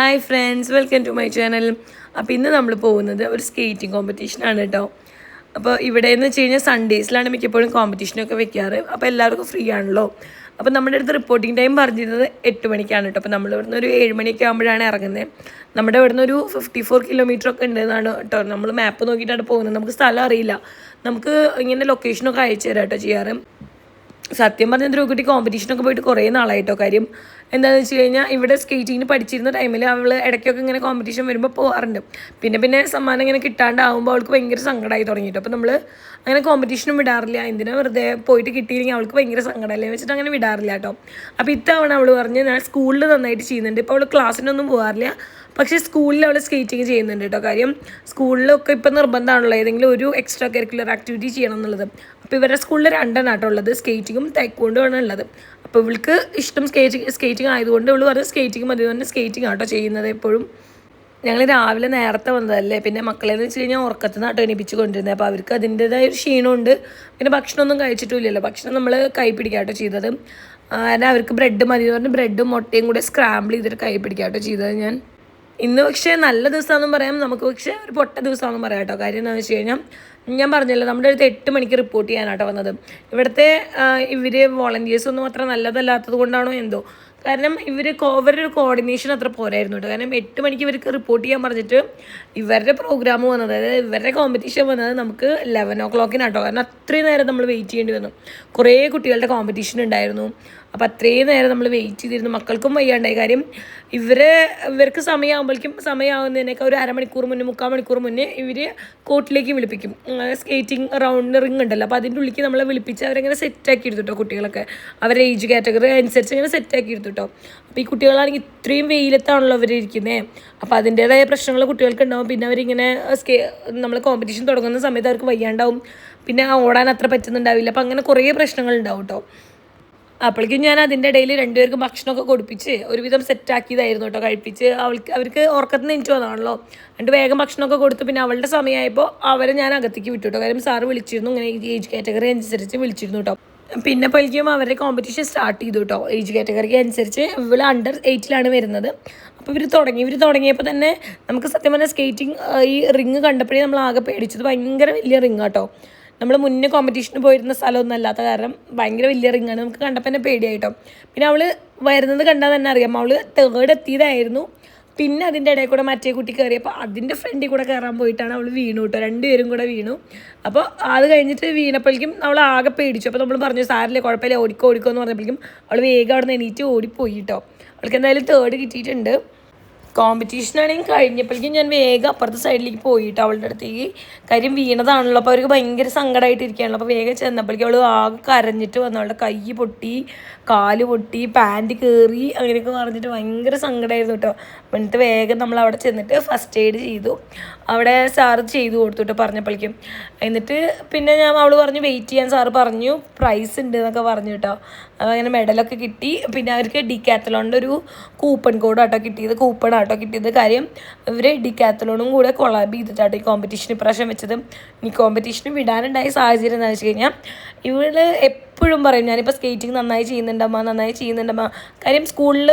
Hi friends welcome to my channel അപ്പോൾ ഇന്ന് നമ്മൾ പോകുന്നത് ഒരു സ്കേറ്റിംഗ് കോമ്പറ്റീഷനാണ് കേട്ടോ അപ്പോൾ ഇവിടെ എന്ന് വെച്ച് കഴിഞ്ഞാൽ സൺഡേസിലാണ് മിക്കപ്പോഴും കോമ്പറ്റീഷനൊക്കെ വെക്കാറ്. അപ്പോൾ എല്ലാവർക്കും ഫ്രീ ആണല്ലോ. അപ്പോൾ നമ്മുടെ അടുത്ത് റിപ്പോർട്ടിംഗ് ടൈം പറഞ്ഞിരുന്നത് എട്ട് മണിക്കാണ് കേട്ടോ അപ്പോൾ നമ്മൾ ഇവിടുന്ന് ഒരു ഏഴ് മണിയൊക്കെ ആകുമ്പോഴാണ് ഇറങ്ങുന്നത് നമ്മുടെ ഇവിടുന്ന് ഒരു ഫിഫ്റ്റി ഫോർ കിലോമീറ്റർ ഒക്കെ ഉണ്ടെന്നാണ് കേട്ടോ നമ്മൾ മാപ്പ് നോക്കിയിട്ടാണ് പോകുന്നത്. നമുക്ക് സ്ഥലം അറിയില്ല. നമുക്ക് ഇങ്ങനെ ലൊക്കേഷനൊക്കെ അയച്ചു തരാം കേട്ടോ ചെയ്യാറ്. സത്യം പറഞ്ഞ ധ്രുവക്കുട്ടി കോമ്പറ്റീഷനൊക്കെ പോയിട്ട് കുറേ നാളായിട്ടോ കാര്യം. എന്താണെന്ന് വെച്ച് കഴിഞ്ഞാൽ ഇവിടെ സ്കേറ്റിങ്ങിന് പഠിച്ചിരുന്ന ടൈമിൽ അവൾ ഇടയ്ക്കൊക്കെ ഇങ്ങനെ കോമ്പറ്റീഷൻ വരുമ്പോൾ പോകാറുണ്ട് പിന്നെ പിന്നെ സമ്മാനം ഇങ്ങനെ കിട്ടാണ്ടാവുമ്പോൾ അവൾക്ക് ഭയങ്കര സങ്കടമായി തുടങ്ങിയിട്ട്. അപ്പോൾ നമ്മൾ അങ്ങനെ കോമ്പറ്റീഷനും വിടാറില്ല. എന്തിനാ വെറുതെ പോയിട്ട് കിട്ടിയില്ലെങ്കിൽ അവൾക്ക് ഭയങ്കര സങ്കടമല്ലേ വെച്ചിട്ട് അങ്ങനെ വിടാറില്ല കേട്ടോ. അപ്പോൾ ഇത്തവണ അവൾ പറഞ്ഞ് ഞാൻ സ്കൂളിൽ നന്നായിട്ട് ചെയ്യുന്നുണ്ട്. ഇപ്പോൾ അവൾ ക്ലാസ്സിനൊന്നും പോകാറില്ല പക്ഷേ സ്കൂളിൽ അവൾ സ്കേറ്റിംഗ് ചെയ്യുന്നുണ്ട് കേട്ടോ കാര്യം. സ്കൂളിലൊക്കെ ഇപ്പം നിർബന്ധമാണല്ലോ. ഏതെങ്കിലും ഒരു എക്സ്ട്രാ കരിക്കുലർ ആക്ടിവിറ്റി ചെയ്യണം എന്നുള്ളത്. അപ്പോൾ ഇവരുടെ സ്കൂളിൽ രണ്ടെണ്ണം ആട്ടോ ഉള്ളത്. സ്കേറ്റിങ്ങും തെക്കോണ്ടുമാണ് ഉള്ളത്. അപ്പോൾ ഇവൾക്ക് ഇഷ്ടം സ്കേറ്റിംഗ് സ്കേറ്റിംഗ് ആയതുകൊണ്ട് ഇവൾ പറഞ്ഞ് സ്കേറ്റിംഗ് മതി. തന്നെ സ്കേറ്റിംഗ് ആട്ടോ ചെയ്യുന്നത് എപ്പോഴും. ഞങ്ങൾ രാവിലെ നേരത്തെ വന്നതല്ലേ. പിന്നെ മക്കളെ എന്ന് വെച്ച് കഴിഞ്ഞാൽ ഉറക്കത്തിൽ നിന്ന് ആട്ടോ എണിപ്പിച്ച് കൊണ്ടിരുന്നത് അപ്പോൾ അവർക്ക് അതിന്റെതായ ഒരു ക്ഷീണമുണ്ട്. പിന്നെ ഭക്ഷണമൊന്നും കഴിച്ചിട്ടില്ലല്ലോ. ഭക്ഷണം നമ്മൾ കൈ പിടിക്കാട്ടോ ചെയ്തത്. അവർക്ക് ബ്രെഡ് മതി എന്ന് പറഞ്ഞ് ബ്രെഡും മുട്ടയും കൂടെ സ്ക്രാമ്പിൾ ചെയ്തിട്ട് കൈ പിടിക്കാട്ടോ ചെയ്തത് ഞാൻ. ഇന്ന് പക്ഷേ നല്ല ദിവസമാണെന്ന് പറയാം. നമുക്ക് പക്ഷേ ഒരു പൊട്ട ദിവസമാണെന്ന് പറയാം കേട്ടോ. കാര്യം എന്താണെന്ന് വെച്ച് കഴിഞ്ഞാൽ ഞാൻ പറഞ്ഞല്ലോ നമ്മുടെ അടുത്ത് എട്ട് മണിക്ക് റിപ്പോർട്ട് ചെയ്യാനാട്ടോ വന്നത്. ഇവിടുത്തെ ഇവർ വോളണ്ടിയേഴ്സ് ഒന്നും അത്ര നല്ലതല്ലാത്തത് കൊണ്ടാണോ എന്തോ. കാരണം ഇവർ ഇവരുടെ ഒരു കോർഡിനേഷൻ അത്ര പോരായിരുന്നു കേട്ടോ. കാരണം എട്ട് മണിക്ക് ഇവർക്ക് റിപ്പോർട്ട് ചെയ്യാൻ പറഞ്ഞിട്ട് ഇവരുടെ പ്രോഗ്രാം വന്നത് അതായത് ഇവരുടെ കോമ്പറ്റീഷൻ വന്നത് നമുക്ക് ലെവൻ ഓ ക്ലോക്കിനാട്ടോ കാരണം അത്രയും നേരം നമ്മൾ വെയിറ്റ് ചെയ്യേണ്ടി വന്നു. കുറേ കുട്ടികളുടെ കോമ്പറ്റീഷൻ ഉണ്ടായിരുന്നു. അപ്പം അത്രയും നേരം നമ്മൾ വെയിറ്റ് ചെയ്തിരുന്നു. മക്കൾക്കും വയ്യാണ്ടായി. കാര്യം ഇവരെ ഇവർക്ക് സമയമാകുമ്പോഴേക്കും സമയമാകുന്നതിനേക്കാൾ ഒരു അരമണിക്കൂർ മുന്നേ മുക്കാൽ മണിക്കൂർ മുന്നേ ഇവർ കോർട്ടിലേക്ക് വിളിപ്പിക്കും. സ്കേറ്റിംഗ് റൗണ്ട് റിങ് ഉണ്ടല്ലോ. അപ്പോൾ അതിന്റെ ഉള്ളിലേക്ക് നമ്മളെ വിളിപ്പിച്ച് അവരെങ്ങനെ സെറ്റാക്കി എടുത്തു കേട്ടോ കുട്ടികളൊക്കെ. അവരുടെ ഏജ് കാറ്റഗറി അനുസരിച്ച് അങ്ങനെ സെറ്റാക്കി എടുത്തു കേട്ടോ. അപ്പോൾ ഈ കുട്ടികളാണെങ്കിൽ ഇത്രയും വെയിലത്താണല്ലോ അവർ ഇരിക്കുന്നത് അപ്പോൾ അതിന്റേതായ പ്രശ്നങ്ങൾ കുട്ടികൾക്ക് ഉണ്ടാവും പിന്നെ അവരിങ്ങനെ സ്കേ നമ്മൾ കോമ്പറ്റീഷൻ തുടങ്ങുന്ന സമയത്ത് അവർക്ക് വയ്യാണ്ടാവും. പിന്നെ ഓടാൻ അത്ര പറ്റുന്നുണ്ടാവില്ല. അപ്പോൾ അങ്ങനെ കുറേ പ്രശ്നങ്ങൾ ഉണ്ടാവും കേട്ടോ അപ്പോഴേക്കും ഞാൻ അതിന്റെ ഇടയിൽ രണ്ടുപേർക്കും ഭക്ഷണമൊക്കെ കൊടുപ്പിച്ച് ഒരുവിധം സെറ്റാക്കിയതായിരുന്നു കേട്ടോ കഴിപ്പിച്ച് അവൾക്ക് അവർക്ക് ഉറക്കത്തിൽ എനിക്ക് വന്നാണല്ലോ എന്നിട്ട് വേഗം ഭക്ഷണമൊക്കെ കൊടുത്ത് പിന്നെ അവളുടെ സമയമായപ്പോൾ അവരെ ഞാൻ അകത്തേക്ക് വിട്ടു കേട്ടോ കാര്യം സാറ് വിളിച്ചിരുന്നു. ഇങ്ങനെ ഏജ് കാറ്റഗറി അനുസരിച്ച് വിളിച്ചിരുന്നു കേട്ടോ പിന്നെ പൊലിക്കും അവരുടെ കോമ്പറ്റീഷൻ സ്റ്റാർട്ട് ചെയ്തു കേട്ടോ ഏജ് കാറ്റഗറിക്ക് അനുസരിച്ച് ഇവൾ അണ്ടർ എയ്റ്റിലാണ് വരുന്നത്. അപ്പോൾ ഇവർ തുടങ്ങി. ഇവർ തുടങ്ങിയപ്പോൾ തന്നെ നമുക്ക് സത്യം പറഞ്ഞാൽ സ്കേറ്റിംഗ് ഈ റിങ് കണ്ടപ്പോഴേ നമ്മൾ ആകെ പേടിച്ചത്. ഭയങ്കര വലിയ റിങ് കേട്ടോ നമ്മൾ മുന്നേ കോമ്പറ്റീഷന് പോയിരുന്ന സ്ഥലമൊന്നും അല്ലാത്ത കാരണം ഭയങ്കര വലിയ റിങ്ങാണ് നമുക്ക് കണ്ടപ്പോൾ തന്നെ പേടിയായിട്ടോ പിന്നെ അവൾ വരുന്നത് കണ്ടാൽ തന്നെ അറിയാം. അവൾ തേർഡ് എത്തിയതായിരുന്നു. പിന്നെ അതിന്റെ ഇടയിൽ കൂടെ മറ്റേ കുട്ടി കയറിയപ്പോൾ അതിന്റെ ഫ്രണ്ടിൽ കൂടെ കയറാൻ പോയിട്ടാണ് അവൾ വീണു കേട്ടോ. രണ്ടുപേരും കൂടെ വീണു. അപ്പോൾ അത് കഴിഞ്ഞിട്ട് വീണപ്പോഴേക്കും അവൾ ആകെ പേടിച്ചു. അപ്പോൾ നമ്മൾ പറഞ്ഞു സാറിലെ കുഴപ്പമില്ല ഓടിക്കോ ഓടിക്കോ എന്ന് പറഞ്ഞപ്പോഴേക്കും അവൾ വേഗം അവിടെ നിന്ന് എണീറ്റ് ഓടിപ്പോയി കേട്ടോ. അവൾക്ക് എന്തായാലും തേർഡ് കിട്ടിയിട്ടുണ്ട്. കോമ്പറ്റീഷൻ ആണെങ്കിൽ കഴിഞ്ഞപ്പോഴേക്കും ഞാൻ വേഗം അപ്പുറത്തെ സൈഡിലേക്ക് പോയിട്ട് അവളുടെ അടുത്തേക്ക് കാര്യം വീണതാണല്ലോ. അപ്പോൾ അവർക്ക് ഭയങ്കര സങ്കടമായിട്ട് ഇരിക്കുകയാണല്ലോ അപ്പോൾ വേഗം ചെന്നപ്പോഴേക്കും അവൾ ആകെ കരഞ്ഞിട്ട് വന്നു. അവളുടെ കൈ പൊട്ടി കാൽ പൊട്ടി പാന്റ് കയറി അങ്ങനെയൊക്കെ പറഞ്ഞിട്ട് ഭയങ്കര സങ്കടമായിരുന്നു കേട്ടോ. എന്നിട്ട് വേഗം നമ്മൾ അവിടെ ചെന്നിട്ട് ഫസ്റ്റ് എയ്ഡ് ചെയ്തു. അവിടെ സാറ് ചെയ്തു കൊടുത്തു പറഞ്ഞപ്പോഴേക്കും. എന്നിട്ട് പിന്നെ ഞാൻ അവൾ പറഞ്ഞു വെയിറ്റ് ചെയ്യാൻ സാറ് പറഞ്ഞു. പ്രൈസ് ഉണ്ട് എന്നൊക്കെ പറഞ്ഞു കേട്ടോ. അങ്ങനെ മെഡലൊക്കെ കിട്ടി. പിന്നെ അവർക്ക് ഡിക്കാത്തലോണിന്റെ ഒരു കൂപ്പൺ കോഡ് ആട്ടോ കിട്ടിയത്. കൂപ്പൺ ആട്ടോ കിട്ടിയത്. കാര്യം ഇവർ ഡിക്കാത്തലോണും കൂടെ കൊളാബ് ചെയ്തിട്ടാട്ടോ ഈ കോമ്പറ്റീഷൻ ഇപ്രാവശ്യം വെച്ചത്. ഈ കോമ്പറ്റീഷന് വിടാനുണ്ടായ സാഹചര്യം എന്താണെന്ന് വെച്ച് കഴിഞ്ഞാൽ ഇവൾ എപ്പോഴും പറയും ഞാനിപ്പോൾ സ്കേറ്റിംഗ് നന്നായി ചെയ്യുന്നുണ്ടമ്മ നന്നായി ചെയ്യുന്നുണ്ടമ്മ കാര്യം സ്കൂളിൽ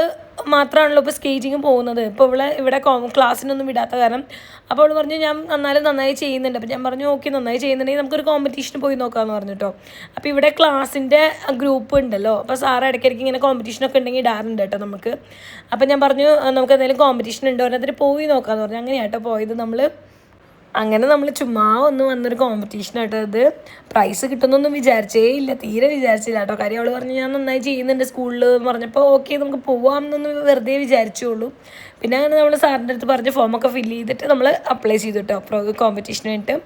മാത്രമാണല്ലോ ഇപ്പോൾ സ്കേറ്റിങ് പോകുന്നത്. ഇപ്പോൾ ഇവിടെ ഇവിടെ ക്ലാസ്സിനൊന്നും വിടാത്ത കാരണം അപ്പോൾ അവൾ പറഞ്ഞു ഞാൻ നന്നാലും നന്നായി ചെയ്യുന്നുണ്ട്. അപ്പോൾ ഞാൻ പറഞ്ഞു ഓക്കെ നന്നായി ചെയ്യുന്നുണ്ടെങ്കിൽ നമുക്കൊരു കോമ്പറ്റീഷന് പോയി നോക്കാമെന്ന് പറഞ്ഞു അപ്പോൾ ഇവിടെ ക്ലാസ്സിന്റെ ഗ്രൂപ്പ് ഉണ്ടല്ലോ. അപ്പോൾ സാറ് ഇടയ്ക്കിടയ്ക്ക് ഇങ്ങനെ കോമ്പറ്റീഷനൊക്കെ ഉണ്ടെങ്കിൽ ഇടാറുണ്ട് കേട്ടോ നമുക്ക്. അപ്പോൾ ഞാൻ പറഞ്ഞു നമുക്ക് എന്തെങ്കിലും കോമ്പറ്റീഷൻ ഉണ്ടോ? അതിന് പോയി നോക്കാമെന്ന് പറഞ്ഞു. അങ്ങനെയാട്ടോ പോയത് നമ്മൾ അങ്ങനെ നമ്മൾ ചുമ്മാ ഒന്ന് വന്നൊരു കോമ്പറ്റീഷനായിട്ട് അത് പ്രൈസ് കിട്ടുന്നൊന്നും വിചാരിച്ചേ ഇല്ല തീരെ വിചാരിച്ചില്ല കേട്ടോ. കാര്യം അവൾ പറഞ്ഞു ഞാൻ നന്നായി ചെയ്യുന്നുണ്ട് സ്കൂളിൽ എന്ന് പറഞ്ഞപ്പോൾ ഓക്കെ നമുക്ക് പോവാം എന്നൊന്ന് വെറുതെ വിചാരിച്ചുള്ളൂ പിന്നെ അങ്ങനെ നമ്മൾ സാറിന്റെ അടുത്ത് പറഞ്ഞ് ഫോമൊക്കെ ഫില്ല് ചെയ്തിട്ട് നമ്മൾ അപ്ലൈ ചെയ്തു കേട്ടോ. കോമ്പറ്റീഷന് വേണ്ടിയിട്ട്.